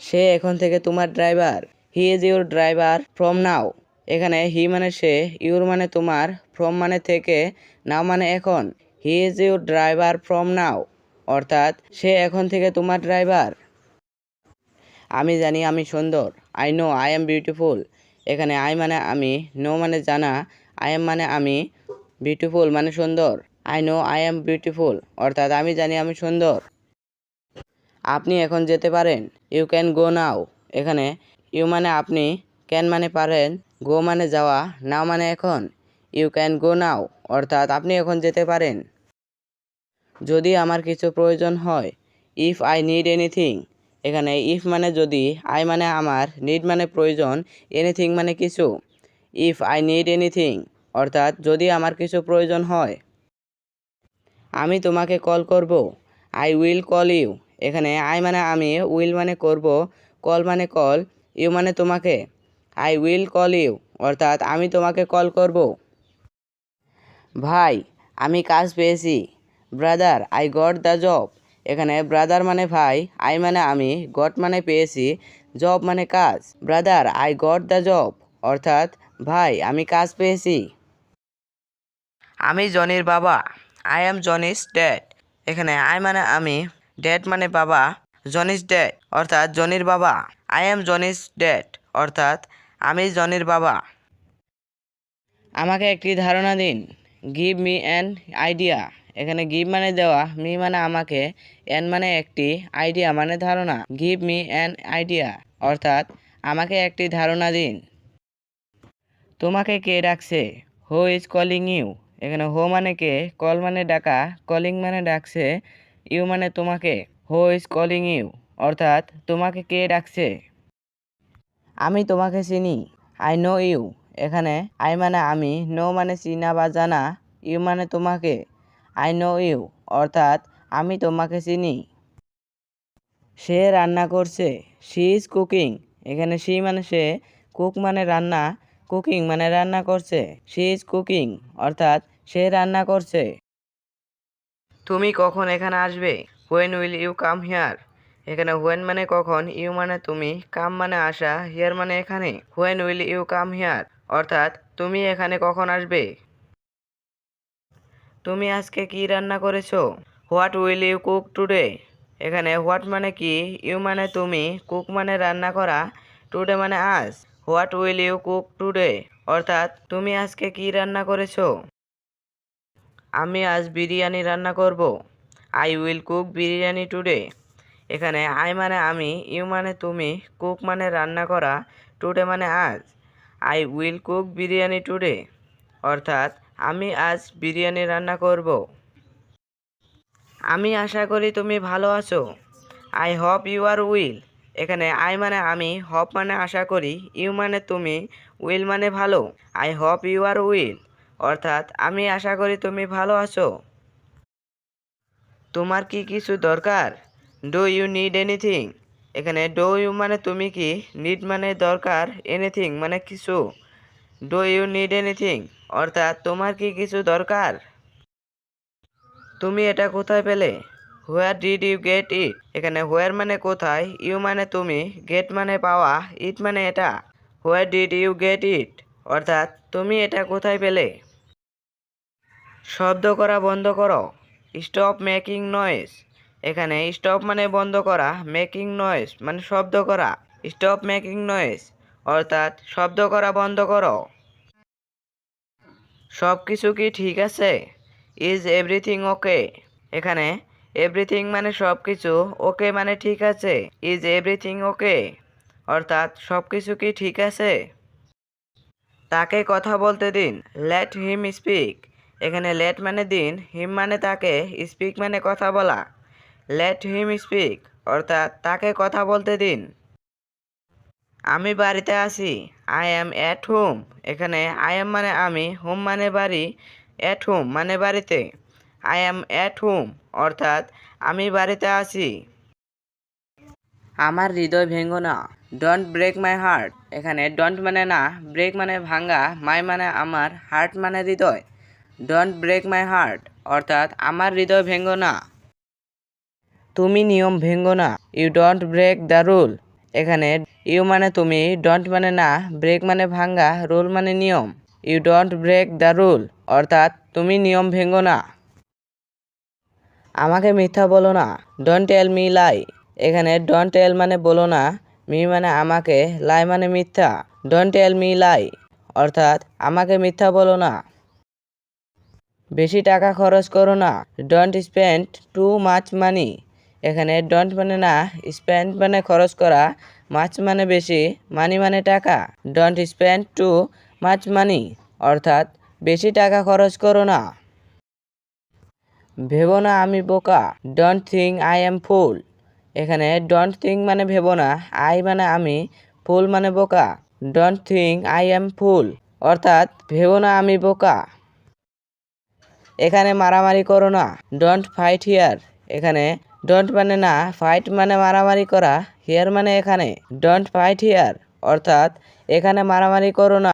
সে এখন থেকে তোমার driver he is your driver from now এখানে হি মানে সে ইউর মানে তোমার ফ্রম মানে থেকে নাও মানে এখন. He is your driver from now অর্থাৎ সে এখন থেকে তোমার ড্রাইভার আমি জানি আমি সুন্দর। I know I am beautiful এখানে আই মানে আমি নো মানে জানা। আই এম মানে আমি বিউটিফুল মানে সুন্দর। I know I am beautiful অর্থাৎ আমি জানি আমি সুন্দর। আপনি এখন যেতে পারেন। ইউ ক্যান গো নাও এখানে ইউ মানে আপনি ক্যান মানে পারেন গো মানে যাওয়া নাও মানে এখন। ইউ ক্যান গো নাও অর্থাৎ আপনি এখন যেতে পারেন। যদি আমার কিছু প্রয়োজন হয় ইফ আই নিড এনিথিং এখানে ইফ মানে যদি আই মানে আমার নিড মানে প্রয়োজন এনিথিং মানে কিছু। ইফ আই নিড এনিথিং অর্থাৎ যদি আমার কিছু প্রয়োজন হয়, আমি তোমাকে কল করব। আই উইল কল ইউ এখানে আই মানে আমি উইল মানে করব কল মানে কল ইউ মানে তোমাকে। আই উইল কল ইউ অর্থাৎ আমি তোমাকে কল করব। ভাই, আমি কাজ পেয়েছি। Brother I got the job এখানে ব্রাদার মানে ভাই আই মানে আমি গট মানে পেয়েছি জব মানে কাজ। Brother I got the job অর্থাৎ ভাই, আমি কাজ পেয়েছি। আমি জনির বাবা আই অ্যাম জনিস ড্যাড এখানে আই মানে আমি ড্যাড মানে বাবা, জনিস ড্যাড অর্থাৎ জনির বাবা। আই অ্যাম জনিস ড্যাড অর্থাৎ আমি জনির বাবা। আমাকে একটি ধারণা দিন। গিভ মি অ্যান আইডিয়া এখানে গিভ মানে দেওয়া মি মানে আমাকে অ্যান মানে একটি আইডিয়া মানে ধারণা। গিভ মি অ্যান আইডিয়া অর্থাৎ আমাকে একটি ধারণা দিন। তোমাকে কে ডাকছে? হো ইজ কলিং ইউ এখানে হো মানে কে কল মানে ডাকা কলিং মানে ডাকছে। ইউ মানে তোমাকে? হো ইজ কলিং ইউ অর্থাৎ, তোমাকে কে ডাকছে? আমি তোমাকে চিনি। আই নো ইউ এখানে আই মানে আমি নো মানে চিনা বা জানা ইউ মানে তোমাকে। আই নো ইউ অর্থাৎ, আমি তোমাকে চিনি। সে রান্না করছে। শি ইজ কুকিং এখানে শি মানে সে কুক মানে রান্না কুকিং মানে রান্না করছে। শি ইজ কুকিং অর্থাৎ, সে রান্না করছে। তুমি কখন এখানে আসবে? When will you come here এখানে হোয়েন মানে কখন ইউ মানে তুমি কাম মানে আসা হিয়ার মানে এখানে when will you come here অর্থাৎ, তুমি এখানে কখন আসবে? তুমি আজকে কি রান্না করেছ? What will you cook today এখানে হোয়াট মানে কি ইউ মানে তুমি কুক মানে রান্না করা টুডে মানে আজ what will you cook today অর্থাৎ, তুমি আজকে কি রান্না করেছ? আমি আজ বিরিয়ানি রান্না করব। I will cook biryani today. এখানে আই মানে আমি, ইউ মানে তুমি, কুক মানে রান্না করা, টুডে মানে আজ। I will cook biryani today. অর্থাৎ আমি আজ বিরিয়ানি রান্না করব। আমি আশা করি তুমি ভালো আছো। I hope you are well. এখানে আই মানে আমি, হপ মানে আশা করি, ইউ মানে তুমি, উইল মানে ভালো। I hope you are well. অর্থাৎ আমি আশা করি তুমি ভালো আছো। তোমার কি কিছু দরকার? ডু ইউ নিড এনিথিং এখানে ডো ইউ মানে তুমি কি? নিড মানে দরকার এনিথিং মানে কিছু। ডু ইউ নিড এনিথিং অর্থাৎ তোমার কি কিছু দরকার? তুমি এটা কোথায় পেলে? Where did you get it এখানে হোয়ার মানে কোথায় ইউ মানে তুমি গেট মানে পাওয়া ইট মানে এটা। Where did you get it অর্থাৎ তুমি এটা কোথায় পেলে? শব্দ করা বন্ধ করো। স্টপ মেকিং নয়েস এখানে স্টপ মানে বন্ধ করা মেকিং নয়েস মানে শব্দ করা। স্টপ মেকিং নয়েস অর্থাৎ শব্দ করা বন্ধ করো। সব কিছু কি ঠিক আছে? ইজ এভরিথিং ওকে এখানে এভরিথিং মানে সব কিছু ওকে মানে ঠিক আছে। ইজ এভরিথিং ওকে অর্থাৎ সব কিছু কি ঠিক আছে? তাকে কথা বলতে দিন। লেট হিম স্পিক এখানে লেট মানে দিন হিম মানে তাকে স্পিক মানে কথা বলা। লেট হিম স্পিক অর্থাৎ তাকে কথা বলতে দিন। আমি বাড়িতে আছি আই অ্যাম অ্যাট হোম এখানে আই অ্যাম মানে আমি হোম মানে বাড়ি অ্যাট হোম মানে বাড়িতে। আই অ্যাম অ্যাট হোম অর্থাৎ আমি বাড়িতে আছি। আমার হৃদয় ভেঙো না। ডোন্ট ব্রেক মাই হার্ট এখানে ডন্ট মানে না ব্রেক মানে ভাঙ্গা মাই মানে আমার হার্ট মানে হৃদয়। ডোন্ট ব্রেক মাই হার্ট অর্থাৎ আমার হৃদয় ভেঙো না। তুমি নিয়ম ভেঙ্গো না। You don't break the rule এখানে ইউ মানে তুমি ডন্ট মানে না ব্রেক মানে ভাঙ্গা রুল মানে নিয়ম। You don't break the rule অর্থাৎ তুমি নিয়ম ভেঙ্গো না। আমাকে মিথ্যা বলো না। ডন্ট টেল মি লাই এখানে ডন্ট টেল মানে বলো না। মি মানে আমাকে লাই মানে মিথ্যা। ডন্ট টেল মি লাই অর্থাৎ আমাকে মিথ্যা বলো না। বেশি টাকা খরচ করো না। Don't spend too much money এখানে ডন্ট মানে না স্পেন্ড মানে খরচ করা মাছ মানে বেশি মানি মানে টাকা। Don't spend too much money অর্থাৎ বেশি টাকা খরচ করো না। ভেবো না আমি বোকা। Don't think I am fool এখানে ডোন্ট থিঙ্ক মানে ভেবো না আই মানে আমি ফুল মানে বোকা। Don't think I am fool অর্থাৎ ভেবো না আমি বোকা। এখানে মারামারি করো না। ডোন্ট ফাইট হিয়ার এখানে ডোন্ট মানে না ফাইট মানে মারামারি করা হিয়ার মানে এখানে। ডোন্ট ফাইট হিয়ার অর্থাৎ এখানে মারামারি করো না।